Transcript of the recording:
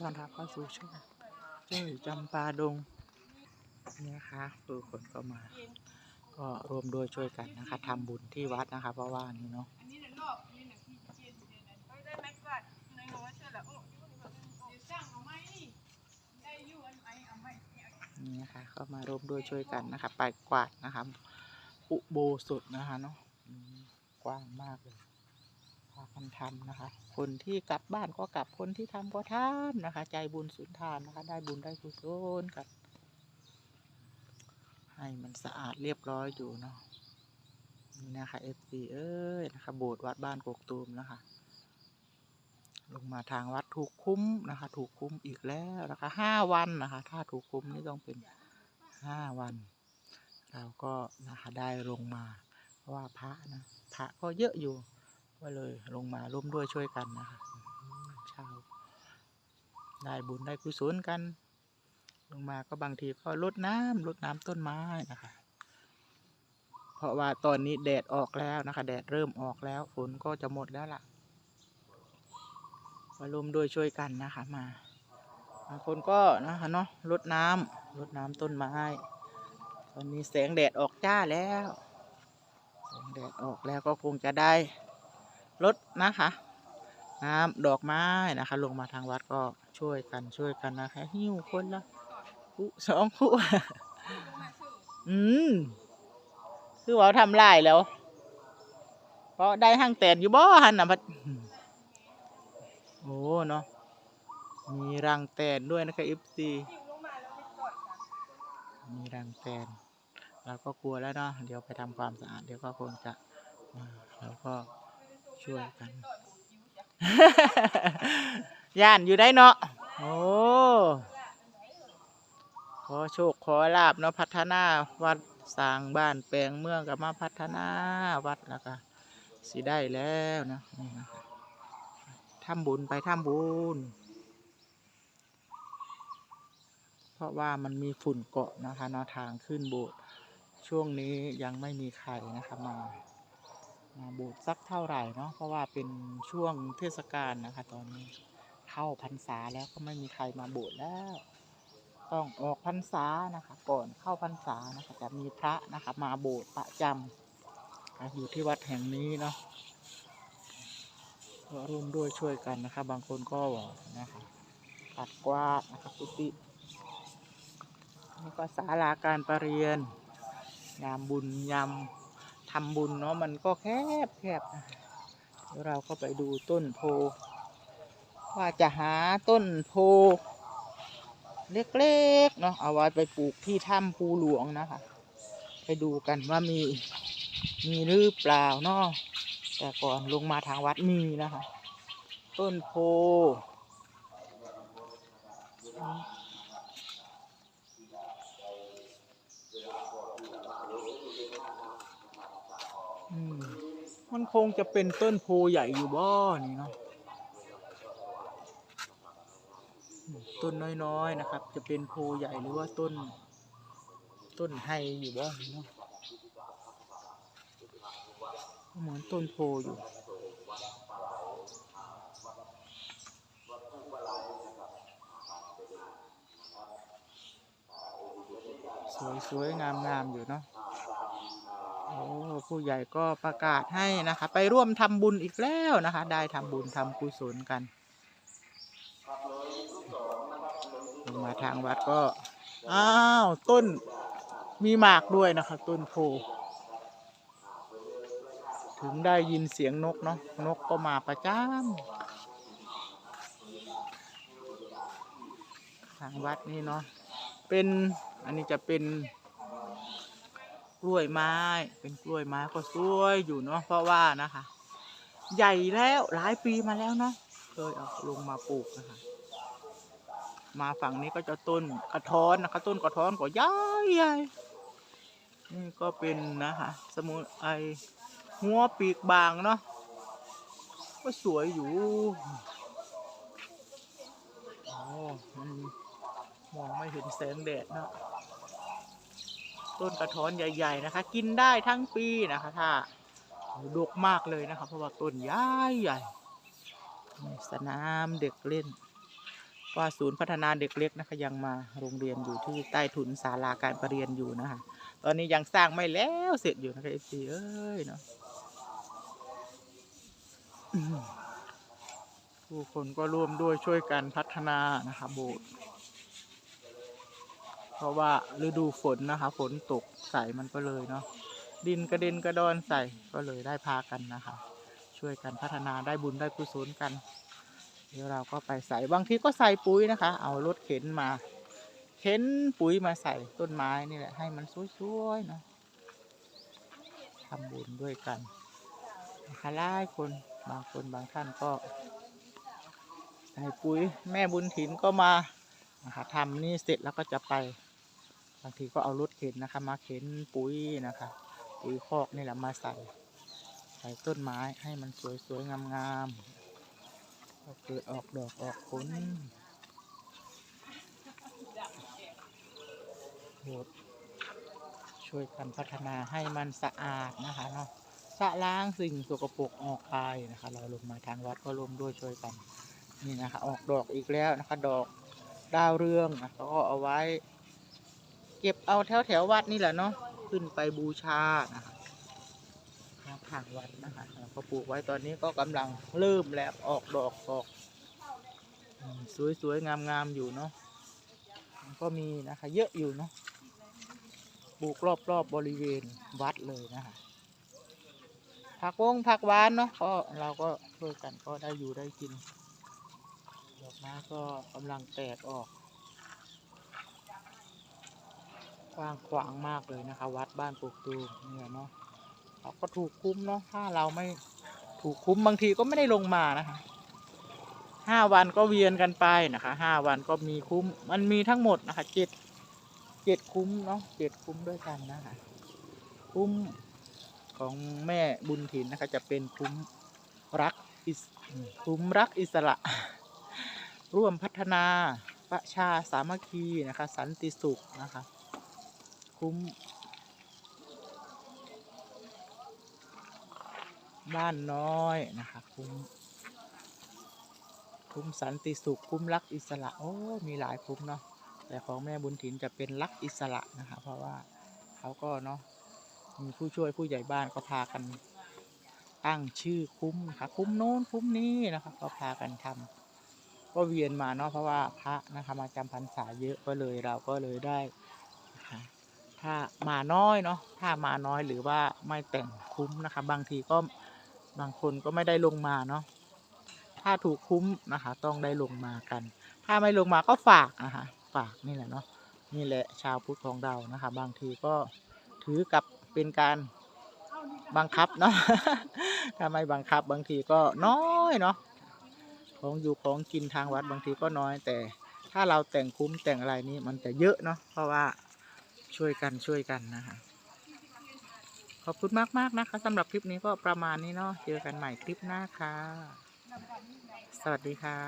ต้อนรับเข้าสู่ช่องเจ้ยจำปาดงนี่นะคะคือคนก็มา ก็รวมด้วยช่วยกันนะคะทำบุญที่วัดนะคะ เพราะว่านี่เนาะนี่นะคะก็มารวมด้วยช่วยกันนะคะไปกวาดนะคะอุโบสถนะคะเนาะกว้างมากเลย พากันทำนะคะ คนที่กลับบ้านก็กลับคนที่ทำก็ทำนะคะ ใจบุญสุนทานนะคะ ได้บุญได้กุศลกันให้มันสะอาดเรียบร้อยอยู่เนาะนี่นะคะเอฟซีเอ้ยนะคะ โบสถ์วัดบ้านกกตูมนะคะ ลงมาทางวัดถูกคุ้มนะคะ ถูกคุ้มอีกแล้วนะคะห้าวันนะคะ ถ้าถูกคุ้มนี่ต้องเป็นห้าวัน เราก็นะคะได้ลงมาเพราะว่าพระนะพระก็เยอะอยู่ ก็เลยลงมาร่วมด้วยช่วยกันนะคะช้าได้บุญได้กุศลกัน ลงมาก็บางทีก็ลดน้ำลดน้ำต้นไม้นะคะ เพราะว่าตอนนี้แดดออกแล้วนะคะ แดดเริ่มออกแล้วฝนก็จะหมดแล้วล่ะมารวมด้วยช่วยกันนะคะมาบางคนก็นะคะเนาะรดน้ำรดน้ำต้นไม้ตอนนี้แสงแดดออกจ้าแล้ว แสงแดดออกแล้วก็คงจะได้ รดนะคะน้ำดอกไม้นะคะ ลงมาทางวัดก็ช่วยกันช่วยกันนะคะหิ้วคนละคู่สองคู่อืมคือว่าทำลายแล้ว เพราะได้ห้างแตนอยู่บ่หันนะพัดโอ้เนาะมีรังแตนด้วยนะคะ FC หิวลงมาแล้วไม่กอดกันมีรังแตนเราก็กลัวแล้วเนาะเดี๋ยวไปทำความสะอาดเดี๋ยวก็คงจะมาเราก็ ช่วยกัน ย่านอยู่ได้เนาะโอ้ขอโชคขอลาบเนาะพัฒนาวัดสร้างบ้านแปลงเมืองกับมาพัฒนาวัดแล้วก็สิได้แล้วนะนี่นะทำบุญไปทำบุญ เพราะว่ามันมีฝุ่นเกาะนะคะเนาะทางขึ้นโบสถ์ช่วงนี้ยังไม่มีใครนะคะมา โบสถ์สักเท่าไหร่เนาะเพราะว่าเป็นช่วงเทศกาลนะคะ ตอนนี้เข้าพรรษาแล้วก็ไม่มีใครมาโบสถ์แล้ว ต้องออกพรรษานะคะ ก่อนเข้าพรรษานะคะจะมีพระนะคะ มาโบสถ์ประจำอยู่ที่วัดแห่งนี้เนาะก็ร่วมด้วยช่วยกันนะคะ บางคนก็นะคะปัดกวาดนะคะกุฏินี่ก็ศาลาการประเรียน ยามบุญยาม ทำบุญเนาะมันก็แคบแคบเดี๋ยวเราก็ไปดูต้นโพ ว่าจะหาต้นโพ เล็กๆเนาะเอาไว้ไปปลูกที่ถ้ำภูหลวงนะคะ ไปดูกันว่ามีมีหรือเปล่าเนาะแต่ก่อนลงมาทางวัดมีนะคะ ต้นโพอืม มันคงจะเป็นต้นโพใหญ่อยู่บ่นี่เนาะต้นน้อยๆนะครับ จะเป็นโพใหญ่หรือว่าต้น ต้นไฮอยู่บ้างเนาะเหมือนต้นโพอยู่สวยๆงามๆอยู่เนาะ อ้ผู้ใหญ่ก็ประกาศให้นะคะ ไปร่วมทำบุญอีกแล้วนะคะ ได้ทำบุญทำกุศลกันลงมาทางวัดก็อ้าวต้นมีหมากด้วยนะคะ ต้นโพถึงได้ยินเสียงนกเนาะนกก็มาประจำทางวัดนี่เนาะเป็นอันนี้จะเป็น ล้วยไม้ เป็นกล้วยไม้ก็สวยอยู่เนาะเพราะว่านะคะ ใหญ่แล้วหลายปีมาแล้วเนาะเคยเอาลงมาปลูกนะคะ มาฝั่งนี้ก็จะต้นกระท้อนนะคะต้นกระท้อนก็ใหญ่ใหญ่นี่ก็เป็นนะคะ สมุนไอหัวปีกบางเนาะก็สวยอยู่โอ้มันมองไม่เห็นแสงแดดเนาะ ต้นกระท้อนใหญ่ ๆนะคะ กินได้ทั้งปีนะคะถ้าดกมากเลยนะคะเพราะว่าต้นใหญ่ใหญ่สนามเด็กเล่น ว่าศูนย์พัฒนาเด็กเล็กนะคะยังมาโรงเรียนอยู่ที่ใต้ถุนศาลาการประเรียนอยู่นะคะ ตอนนี้ยังสร้างไม่แล้วเสร็จอยู่นะคะเอฟซีเอ้ยเนาะผู้คนก็ร่วมด้วยช่วยกันพัฒนานะคะโบสถ์ เพราะว่าฤดูฝนนะคะ ฝนตกใส่มันก็เลยเนาะดินกระเด็นกระดอนใส่ก็เลยได้พากันนะคะ ช่วยกันพัฒนาได้บุญได้กุศลกัน เดี๋ยวเราก็ไปใส่บางทีก็ใส่ปุ๋ยนะคะ เอารถเข็นมาเข็นปุ๋ยมาใส่ต้นไม้นี่แหละให้มันสวยๆนะทำบุญด้วยกันนะคะหลายคนบางคนบางท่านก็ใส่ปุ๋ยแม่บุญถินก็มานะคะทำนี่เสร็จแล้วก็จะไปางทีก็เอารถเข็นนะคะมาเข็นปุ๋ยนะคะ ปุ๋ยคอกนี่แหละมาใส่ ใส่ต้นไม้ให้มันสวยๆงามๆก็เกิดออกดอกออกผลโบสถ์ช่วยกันพัฒนาให้มันสะอาดนะคะเนาะสะล้างสิ่งสกปรกออกไปนะคะ เราลงมาทางวัดก็ร่วมด้วยช่วยกันนี่นะคะ ออกดอกอีกแล้วนะคะ ดอกดาวเรืองนะก็เอาไว้ ก็บเอาแถวแถววัดนี่แหละเนาะขึ้นไปบูชานะคะทางวัดนะคะเราก็ปลูกไว้ตอนนี้ก็กำลังเริ่มแล้วออกดอกออกสวยๆงามๆอยู่เนาะก็มีนะคะ เยอะอยู่เนาะปลูกรอบๆบบริเวณวัดเลยนะคะผักวงผักหวานเนาะก็เราก็ช่วยกันก็ได้อยู่ได้กินดอกไม้ก็กำลังแตกออก กว้างขวางมากเลยนะคะ วัดบ้านปลูกตูมเนี่ยเนาะเราก็ถูกคุ้มเนาะถ้าเราไม่ถูกคุ้มบางทีก็ไม่ได้ลงมานะคะห้าวันก็เวียนกันไปนะคะห้าวันก็มีคุ้มมันมีทั้งหมดนะคะเจ็ดเจ็ดคุ้มเนาะเจ็ดคุ้มด้วยกันนะคะ คุ้มของแม่บุญถินนะคะ จะเป็นคุ้มรักอิสคุ้มรักอิสระ ร่วมพัฒนาประชาสามัคคีนะคะ สันติสุขนะคะ คุ้ม บ้านน้อยนะคะคุ้ม คุ้มสันติสุขคุ้มรักอิสระโอ้มีหลายคุ้มเนาะแต่ของแม่บุญถินจะเป็นรักอิสระนะคะเพราะว่าเขาก็เนาะมีผู้ช่วยผู้ใหญ่บ้านก็พากันตั้งชื่อคุ้มนะคะคุ้มโน้นคุ้มนี้นะคะก็พากันทำก็เวียนมาเนาะเพราะว่าพระนะคะมาจำพรรษาเยอะก็เลยเราก็เลยได้ ถ้ามาน้อยเนาะถ้ามาน้อยหรือว่าไม่แต่งคุ้มนะคะ บางทีก็บางคนก็ไม่ได้ลงมาเนาะถ้าถูกคุ้มนะคะ ต้องได้ลงมากัน ถ้าไม่ลงมาก็ฝากนะคะฝากนี่แหละเนาะนี่แหละชาวพุทธของเรานะคะ บางทีก็ถือกับเป็นการบังคับเนาะถ้าไม่บังคับบางทีก็น้อยเนาะของอยู่ของกินทางวัดบางทีก็น้อยแต่ ถ้าเราแต่งคุ้มแต่งอะไรนี่มันจะเยอะเนาะเพราะว่า ช่วยกันช่วยกันนะคะ ขอบคุณมากมากนะคะสำหรับคลิปนี้ก็ประมาณนี้เนาะเจอกันใหม่คลิปหน้าค่ะ สวัสดีค่ะ